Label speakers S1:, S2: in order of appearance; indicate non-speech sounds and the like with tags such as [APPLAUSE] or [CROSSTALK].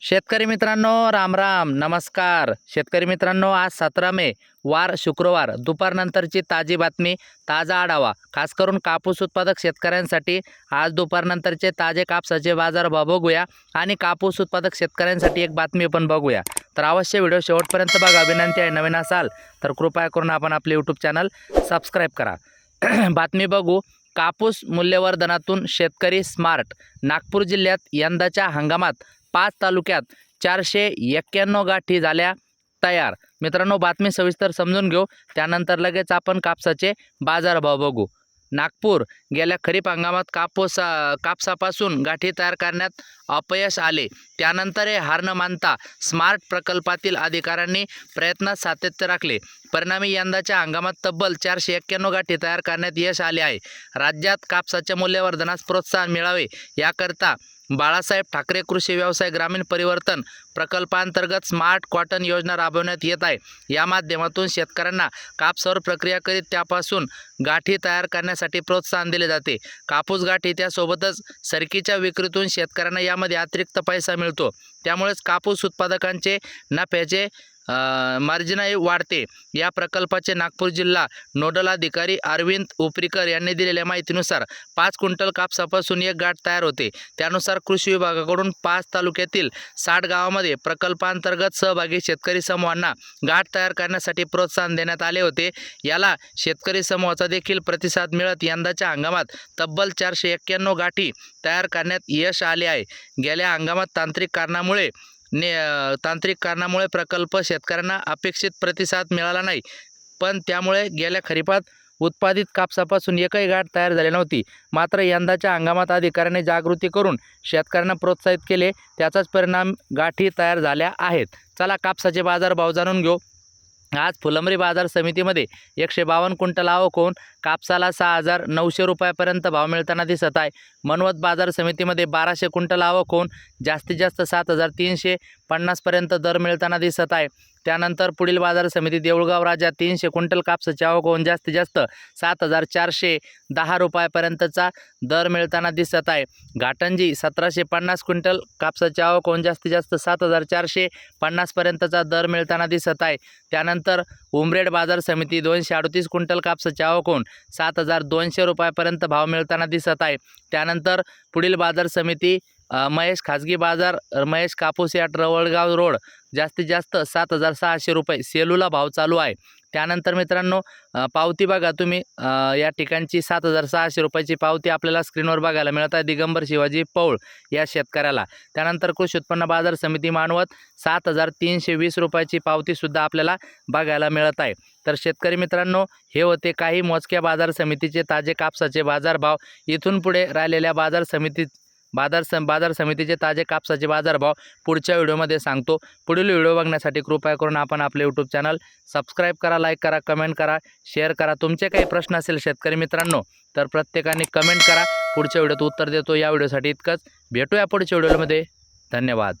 S1: शेतकरी मित्रांनो राम राम. नमस्कार. शेतकरी मित्रांनो आज सतरा मे वार शुक्रवार. दुपारनंतरची ताजी बातमी ताजा आढावा. खास करून कापूस उत्पादक शेतकऱ्यांसाठी आज दुपारनंतरचे ताजे कापसाचे बाजारभाव बघूया आणि कापूस उत्पादक शेतकऱ्यांसाठी एक बातमी पण बघूया. तर अवश्य व्हिडिओ शेवटपर्यंत बघा. विनंती आहे नवीन असाल तर कृपया करून आपण आपले यूट्यूब चॅनल सबस्क्राईब करा. [CLEARS THROAT] बातमी बघू. कापूस मूल्यवर्धनातून शेतकरी स्मार्ट नागपूर जिल्ह्यात यंदाच्या हंगामात पाच तालुक्यात चारशे एक्क्याण्णव गाठी झाल्या तयार. मित्रांनो बातमी सविस्तर समजून घेऊ. त्यानंतर लगेच आपण कापसाचे बाजारभाव बघू. नागपूर गेल्या खरीप हंगामात कापूस कापसापासून गाठी तयार करण्यात अपयश आले. त्यानंतर हे हार न मानता स्मार्ट प्रकल्पातील अधिकाऱ्यांनी प्रयत्नात सातत्य राखले. परिणामी यंदाच्या हंगामात तब्बल चारशे एक्क्याण्णव गाठी तयार करण्यात यश आले आहे. राज्यात कापसाच्या मूल्यवर्धनास प्रोत्साहन मिळावे याकरता बाळासाहेब ठाकरे कृषी व्यवसाय ग्रामीण परिवर्तन प्रकल्पांतर्गत स्मार्ट कॉटन योजना राबवण्यात येत आहे. या माध्यमातून शेतकऱ्यांना कापसावर प्रक्रिया करीत त्यापासून गाठी तयार करण्यासाठी प्रोत्साहन दिले जाते. कापूस गाठी त्यासोबतच सरकीच्या विक्रीतून शेतकऱ्यांना यामध्ये अतिरिक्त पैसा मिळतो. त्यामुळेच कापूस उत्पादकांचे नफ्याचे मार्जिनाई वाढते. या प्रकल्पाचे नागपूर जिल्हा नोडल अधिकारी अरविंद उपरीकर यांनी दिलेल्या माहितीनुसार पाच क्विंटल कापसापासून एक गाठ तयार होते. त्यानुसार कृषी विभागाकडून पाच तालुक्यातील साठ गावामध्ये प्रकल्पांतर्गत सहभागी शेतकरी समूहांना गाठ तयार करण्यासाठी प्रोत्साहन देण्यात आले होते. याला शेतकरी समूहाचा देखील प्रतिसाद मिळत यंदाच्या हंगामात तब्बल चारशे एक्क्याण्णव गाठी तयार करण्यात यश आले आहे. गेल्या हंगामात तांत्रिक कारणामुळे ने तांत्रिक कारणामुळे प्रकल्प शेतकऱ्यांना अपेक्षित प्रतिसाद मिळाला नाही. पण त्यामुळे गेल्या खरीपात उत्पादित कापसापासून एकही गाठ तयार झाली नव्हती. मात्र यंदाच्या हंगामात अधिकाऱ्यांनी जागृती करून शेतकऱ्यांना प्रोत्साहित केले. त्याचाच परिणाम गाठी तयार झाल्या आहेत. चला कापसाचे बाजारभाव जाणून घेऊ. आज फुलंब्री बाजार समितीमध्ये एकशे बावन्न क्विंटल आवक होऊन कापसाला सहा हजार नऊशे रुपयापर्यंत भाव मिळताना दिसत आहे. मनवत बाजार समितीमध्ये बाराशे क्विंटल आवक होऊन जास्तीत जास्त सात हजार तीनशे पन्नासपर्यंत दर मिळताना दिसत आहे. त्यानंतर पुढील बाजार समिती देऊळगाव राजा तीनशे क्विंटल कापसाची आवक होऊन जास्तीत जास्त सात हजार चारशे दहा रुपयापर्यंतचा दर मिळताना दिसत आहे. घाटंजी सतराशे पन्नास क्विंटल कापसाची आवक होऊन जास्तीत जास्त सात हजार चारशे पन्नासपर्यंतचा दर मिळताना दिसत आहे. त्यानंतर उमरेड बाजार समिती दोनशे अडतीस क्विंटल कापसाची आवक होऊन सात हजार दोनशे रुपयापर्यंत भाव मिळताना दिसत आहे. त्यानंतर पुढील बाजार समिती महेश खाजगी बाजार महेश कापूस या रवळगाव रोड. जास्तीत जास्त सात हजार सहाशे रुपये. सेलूला भाव चालू आहे. त्यानंतर मित्रांनो पावती बघा तुम्ही. या ठिकाणची सात हजार सहाशे रुपयाची पावती आपल्याला स्क्रीनवर बघायला मिळत आहे. दिगंबर शिवाजी पौळ या शेतकऱ्याला. त्यानंतर कृषी उत्पन्न बाजार समिती मानवत सात हजार तीनशे वीस रुपयाची पावतीसुद्धा आपल्याला बघायला मिळत आहे. तर शेतकरी मित्रांनो हे होते काही मोजक्या बाजार समितीचे ताजे कापसाचे बाजारभाव इथून पुढे राहिलेल्या बाजार समितीत बाजार सम बाजार समितीचे ताजे कापसाचे बाजारभाव पुढच्या व्हिडिओमध्ये सांगतो. पुढील व्हिडिओ बघण्यासाठी कृपया करून आपण आपले यूट्यूब चॅनल सबस्क्राईब करा लाईक करा कमेंट करा शेअर करा. तुमचे काही प्रश्न असेल शेतकरी मित्रांनो तर प्रत्येकाने कमेंट करा. पुढच्या व्हिडिओत उत्तर देतो. या व्हिडिओसाठी इतकंच. भेटूया पुढच्या व्हिडिओमध्ये. धन्यवाद.